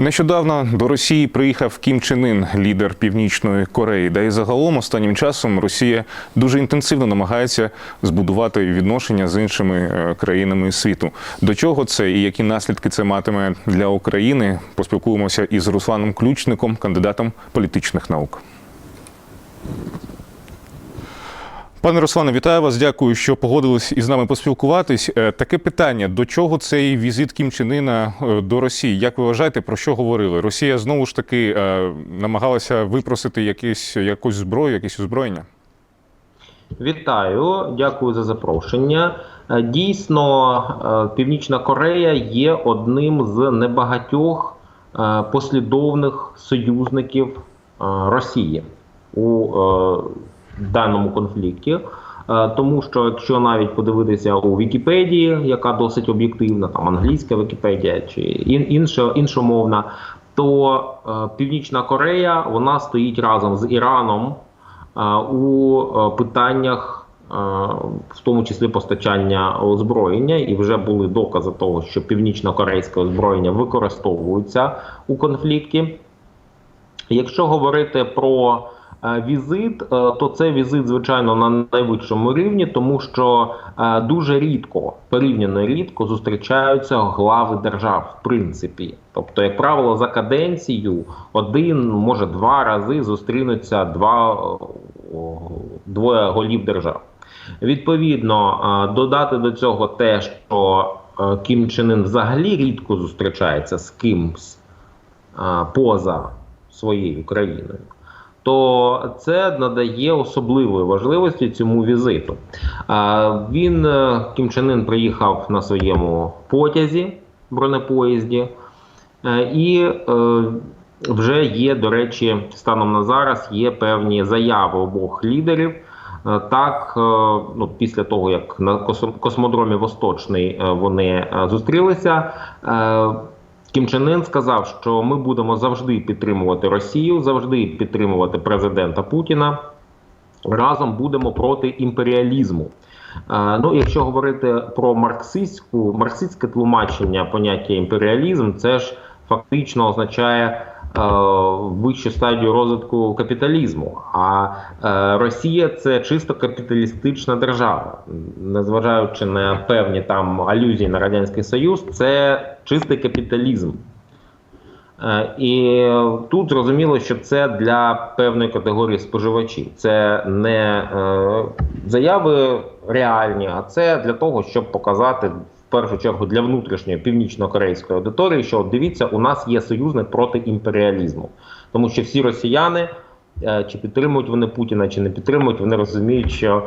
Нещодавно до Росії приїхав Кім Чен Ін, лідер Північної Кореї. Да і загалом останнім часом Росія дуже інтенсивно намагається збудувати відношення з іншими е, країнами світу. До чого це і які наслідки це матиме для України? Поспілкуємося із Русланом Ключником, кандидатом політичних наук. Пане Руслане, вітаю вас. Дякую, що погодились із нами поспілкуватись. Е, Таке питання: до чого цей візит Кім Чен Іна е, до Росії? Як ви вважаєте, про що говорили? Росія знову ж таки е, намагалася випросити якісь якусь зброю, якесь озброєння? Вітаю, дякую за запрошення. Дійсно, Північна Корея є одним з небагатьох послідовних союзників Росії у даному конфлікті. Е, Тому що якщо навіть подивитися у Вікіпедії, яка досить об'єктивна, там англійська Вікіпедія чи інша, іншомовна, то е, Північна Корея вона стоїть разом з Іраном е, у питаннях, в тому числі постачання озброєння, і вже були докази того, що північно-корейське озброєння використовується у конфлікті. Якщо говорити про візит, е, то це візит, звичайно, на найвищому рівні, тому що е, дуже рідко, порівняно рідко, зустрічаються глави держав, в принципі. Тобто, як правило, за каденцію один, може два рази зустрінуться два е, двоє голів держав. Відповідно, е, додати до цього те, що е, Кім Чен Ын взагалі рідко зустрічається з кимсь поза своєю країною, то це надає особливої важливості цьому візиту. Він е, Кім Чен Ын приїхав на своєму потязі, бронепоїзді, е, і е, вже є, до речі, станом на зараз є певні заяви обох лідерів. Так, ну після того як на космодромі Восточний вони зустрілися. Кім Чен Ын сказав, що ми будемо завжди підтримувати Росію, завжди підтримувати президента Путіна. Разом будемо проти імперіалізму. Е, Ну, якщо говорити про марксистську, марксистське тлумачення поняття імперіалізм, це ж фактично означає вищу стадію розвитку капіталізму. А е, Росія це чисто капіталістична держава, незважаючи на певні там алюзії на радянський Союз, це чистий капіталізм. Е, І тут зрозуміло, що це для певної категорії споживачів. Це не е, заяви реальні, а це для того, щоб показати в першу чергу для внутрішньої північно-корейської аудиторії, що от дивіться, у нас є союзник проти імперіалізму, тому що всі росіяни. е, Чи підтримують вони Путіна, чи не підтримують, вони розуміють, що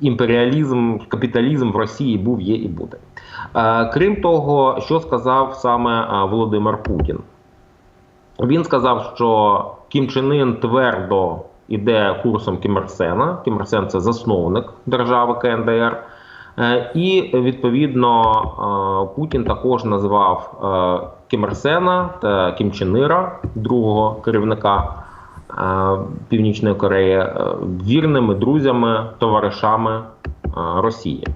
імперіалізм, капіталізм в Росії був, є і буде. Е, Крім того, що сказав саме е, Володимир Путін? Він сказав, що Кім Чен Ын твердо йде курсом Кім Ір Сена. Кім Ір Сен – це засновник держави КНДР. Е, І відповідно Путін також назвав е, Кім Ір Сена та Кім Чен Іра, другого керівника Північної Кореї, вірними друзями, товаришами Росії.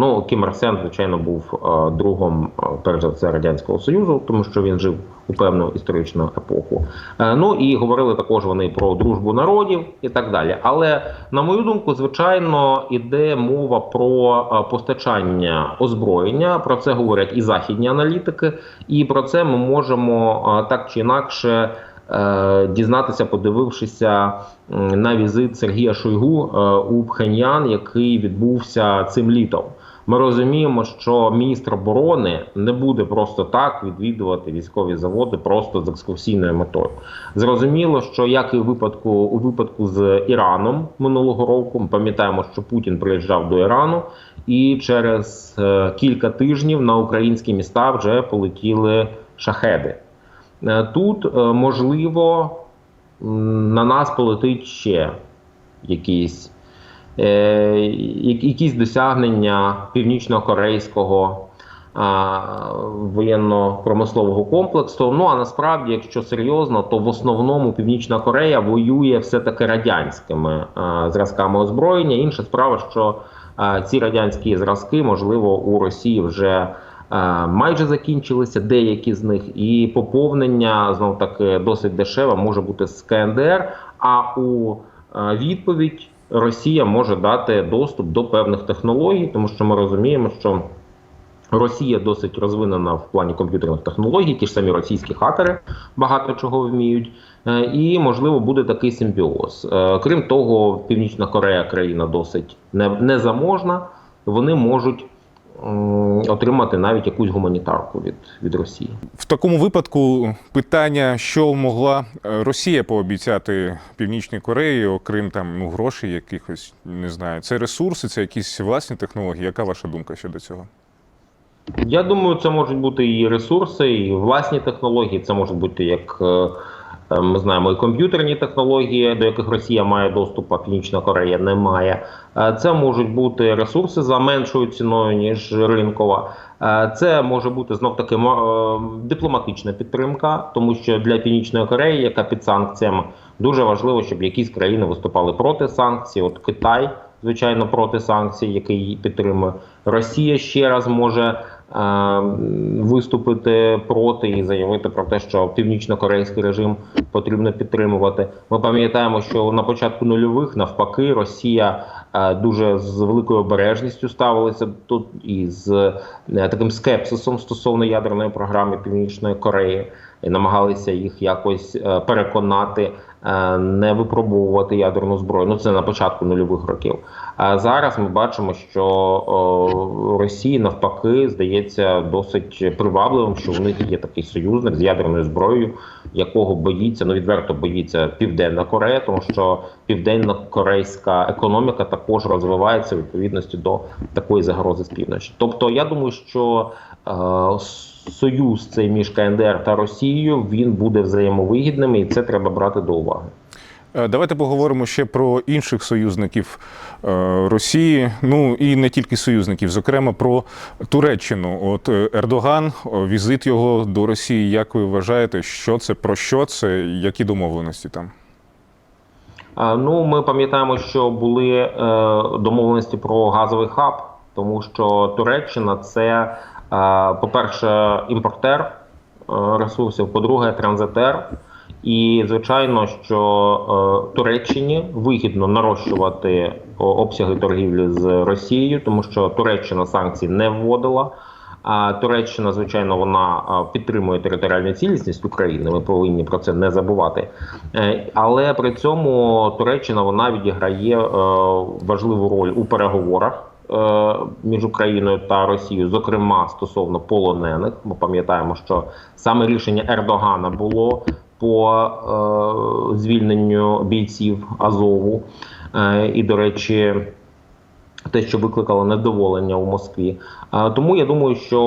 Ну, Кім Ір Сен, звичайно, був е, другом, е, перш за все, Радянського Союзу, тому що він жив у певну історичну епоху. Е, ну і говорили також вони про дружбу народів і так далі. Але на мою думку, звичайно, іде мова про постачання озброєння. Про це говорять і західні аналітики, і про це ми можемо так чи інакше. Дізнатися, подивившися на візит Сергія Шойгу у Пхеньян, який відбувся цим літом. Ми розуміємо, що міністр оборони не буде просто так відвідувати військові заводи просто з екскурсійною метою. Зрозуміло, що як і у випадку у випадку з Іраном минулого року, ми пам'ятаємо, що Путін приїжджав до Ірану, і через е, кілька тижнів на українські міста вже полетіли шахеди. Е, Тут е, можливо на нас полетить ще якісь е, я- якісь досягнення північно-корейського воєнно-промислового комплексу. Ну а насправді, якщо серйозно, то в основному Північна Корея воює все-таки радянськими зразками озброєння. Інша справа, що ці радянські зразки, можливо, у Росії вже е, майже закінчилися, деякі з них, і поповнення знов таки досить дешеве може бути з КНДР. А у е, відповідь Росія може дати доступ до певних технологій, тому що ми розуміємо, що Росія досить розвинена в плані комп'ютерних технологій, ті ж самі російські хакери багато чого вміють, Е, і можливо буде такий симбіоз. Е, Крім того, Північна Корея країна досить не- незаможна. Вони можуть отримати навіть якусь гуманітарку від, від Росії. В такому випадку питання, що могла е, Росія пообіцяти Північній Кореї, окрім там ну грошей, якихось не знаю, це ресурси, це якісь власні технології. Яка ваша думка щодо цього? Я думаю, це можуть бути і ресурси, і власні технології. Це можуть бути як е, ми знаємо, і комп'ютерні технології, до яких Росія має доступ, а Північна Корея не має. Е, Це можуть бути ресурси за меншою ціною ніж ринкова. Е, Це може бути знов таки е, дипломатична підтримка, тому що для Північної Кореї, яка під санкціями, дуже важливо, щоб якісь країни виступали проти санкцій. От Китай, звичайно, проти санкцій, який підтримує. Росія ще раз може виступити проти і заявити про те, що північно-корейський режим потрібно підтримувати. Ми пам'ятаємо, що на початку нульових навпаки Росія е, дуже з великою обережністю ставилася тут і з е, таким скепсисом стосовно ядерної програми Північної Кореї. І намагалися їх якось е, переконати е, не випробовувати ядерну зброю. Ну це на початку нульових років. А зараз ми бачимо, що Росії навпаки здається досить привабливим, що в них є такий союзник з ядерною зброєю, якого боїться, ну відверто боїться Південна Корея, тому що південна корейська економіка також розвивається в відповідності до такої загрози з півночі. Тобто, я думаю, що е, союз цей між КНДР та Росією він буде взаємовигідним, і це треба брати до уваги. Е, Давайте поговоримо ще про інших союзників е, Росії. Ну і не тільки союзників, зокрема про Туреччину. От е, Ердоган, візит його до Росії. Як ви вважаєте, що це про що це? Які домовленості там? Ну, ми пам'ятаємо, що були домовленості про газовий хаб, тому що Туреччина це, по-перше, імпортер е, ресурсів, по-друге, транзитер. І звичайно, що е, Туреччині вигідно нарощувати обсяги торгівлі з Росією, тому що Туреччина санкцій не вводила. Туреччина, звичайно, вона підтримує територіальну цілісність України. Ми повинні про це не забувати. Е, Але при цьому Туреччина вона відіграє е, важливу роль у переговорах е, між Україною та Росією, зокрема стосовно полонених. Ми пам'ятаємо, що саме рішення Ердогана було по е, звільненню бійців Азову. Е, І, до речі, те, що викликало недоволення у Москві. Тому я думаю, що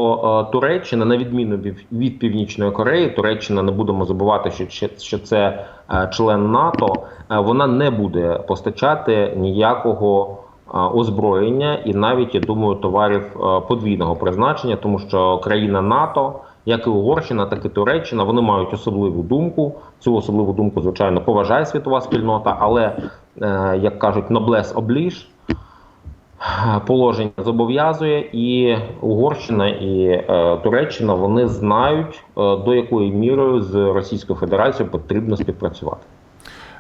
е, Туреччина, на відміну від- Північної Кореї, Туреччина не будемо забувати, що, що це е, член НАТО, е, вона не буде постачати ніякого е, озброєння і навіть я думаю товарів е, подвійного призначення, тому що країна НАТО. Як і Угорщина, так і Туреччина, вони мають особливу думку. Цю особливу думку, звичайно, поважає світова спільнота, але е, як кажуть, noblesse oblige, положення зобов'язує, і Угорщина і е, Туреччина вони знають, е, до якої мірою з Російською Федерацією потрібно співпрацювати.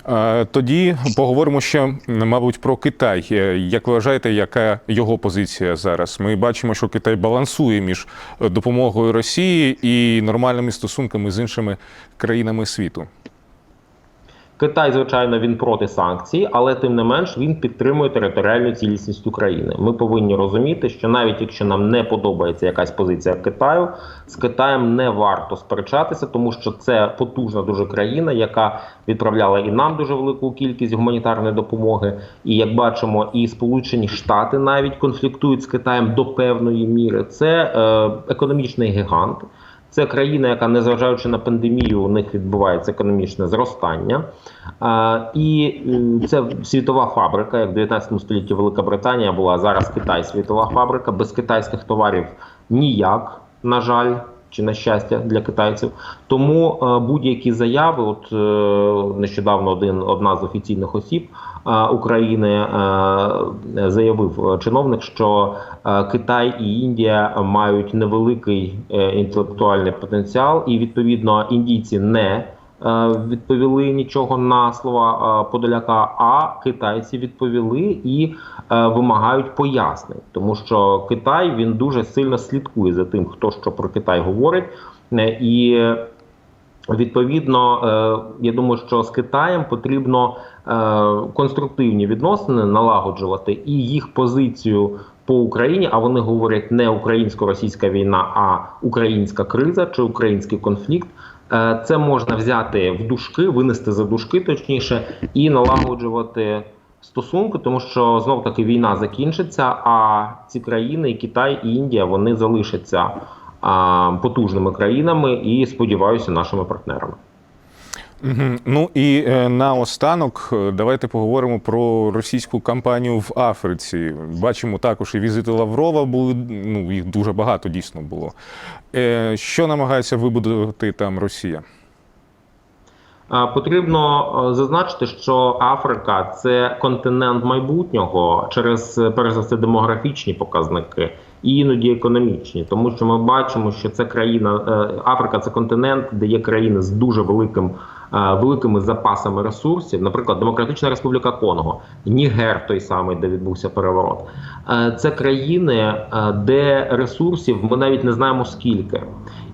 Е, Тоді поговоримо ще, мабуть, про Китай. Е, Як ви вважаєте, яка його позиція зараз? Ми бачимо, що Китай балансує між допомогою Росії і нормальними стосунками з іншими країнами світу. Китай, звичайно, він проти санкцій, але тим не менш він підтримує територіальну цілісність України. Ми повинні розуміти, що навіть якщо нам не подобається якась позиція Китаю, з Китаєм не варто сперечатися, тому що це потужна дуже країна, яка відправляла і нам дуже велику кількість гуманітарної допомоги. І як бачимо, і Сполучені Штати навіть конфліктують з Китаєм до певної міри. Це е, економічний гігант. Це країна, яка, незважаючи на пандемію, у них відбувається економічне зростання. І е, це світова фабрика, як в 19 столітті Велика Британія була, зараз Китай світова фабрика. Без китайських товарів ніяк, на жаль. Чи на щастя для китайців. Тому е, будь-які заяви, от е, нещодавно один одна з офіційних осіб е, України заявив чиновник, що Китай і Індія мають невеликий інтелектуальний потенціал, і відповідно індійці не відповіли нічого на слова е, Подоляка, а китайці відповіли і е, вимагають пояснень, тому що Китай він дуже сильно слідкує за тим, хто що про Китай говорить, Е, і Відповідно, е, я думаю, що з Китаєм потрібно е, конструктивні відносини налагоджувати і їх позицію по Україні. А вони говорять не українсько-російська війна, а українська криза чи український конфлікт. Е, Це можна взяти в дужки, винести за дужки, точніше, і налагоджувати стосунки, тому що знов таки війна закінчиться. А ці країни, і Китай і Індія, вони залишаться потужними країнами і сподіваюся, нашими партнерами. Мгм. Ну і е, наостанок е, давайте поговоримо про російську кампанію в Африці. Бачимо також і візити Лаврова були. Ну їх дуже багато дійсно було. Е, Що намагається вибудувати там Росія? Потрібно е, зазначити, що Африка це континент майбутнього через е, перш за все демографічні показники і іноді економічні, тому що ми бачимо, що це країна е, Африка це континент, де є країни з дуже великим. Е, Великими запасами ресурсів, наприклад, Демократична Республіка Конго, Нігер, той самий, де відбувся переворот. Е, Це країни, е, де ресурсів ми навіть не знаємо скільки.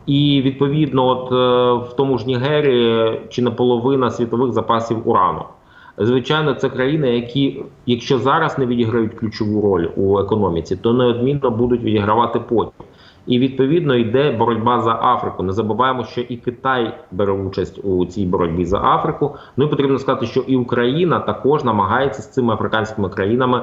І відповідно, от в тому ж Нігері чи не половина світових запасів урану. Звичайно, це країни, які, якщо зараз не відіграють ключову роль у економіці, то неодмінно будуть відігравати потім. І відповідно йде боротьба за Африку. Не забуваємо, що і Китай бере участь у цій боротьбі за Африку. Ну і потрібно сказати, що і Україна також намагається з цими африканськими країнами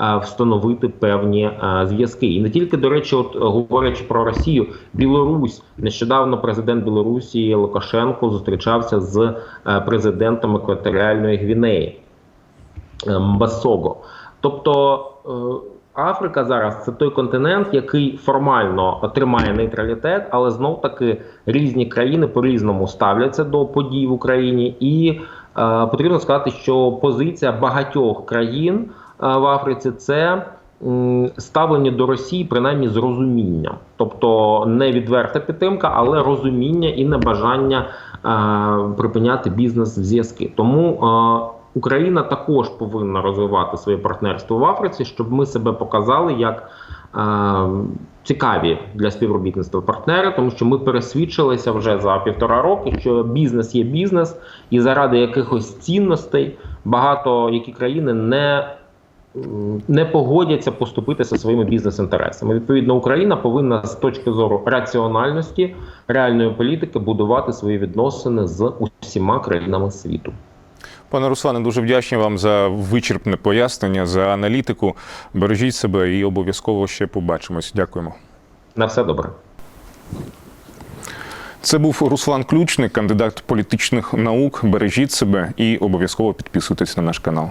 е, встановити певні е, зв'язки. І не тільки до речі, от говорячи про Росію, Білорусь нещодавно президент Білорусі Лукашенко зустрічався з е, президентом екваторіальної Гвінеї. Мбасого. Тобто Африка зараз це той континент, який формально тримає нейтралітет, але знов таки різні країни по-різному ставляться до подій в Україні, і е, потрібно сказати, що позиція багатьох країн е, в Африці це. Ставлення до Росії принаймні з розумінням, тобто не відверта підтримка, але розуміння і небажання е, припиняти бізнес-зв'язки. Тому е, Україна також повинна розвивати своє партнерство в Африці, щоб ми себе показали як е, цікаві для співробітництва партнери, тому що ми пересвідчилися вже за півтора роки, що бізнес є бізнес, і заради якихось цінностей багато які країни не не погодяться поступитися своїми бізнес-інтересами. Відповідно, Україна повинна з точки зору раціональності реальної політики будувати свої відносини з усіма країнами світу. Пане Руслане, дуже вдячні вам за вичерпне пояснення, за аналітику. Бережіть себе і обов'язково ще побачимось. Дякуємо. На все добре. Це був Руслан Ключник, кандидат політичних наук. Бережіть себе і обов'язково підписуйтесь на наш канал.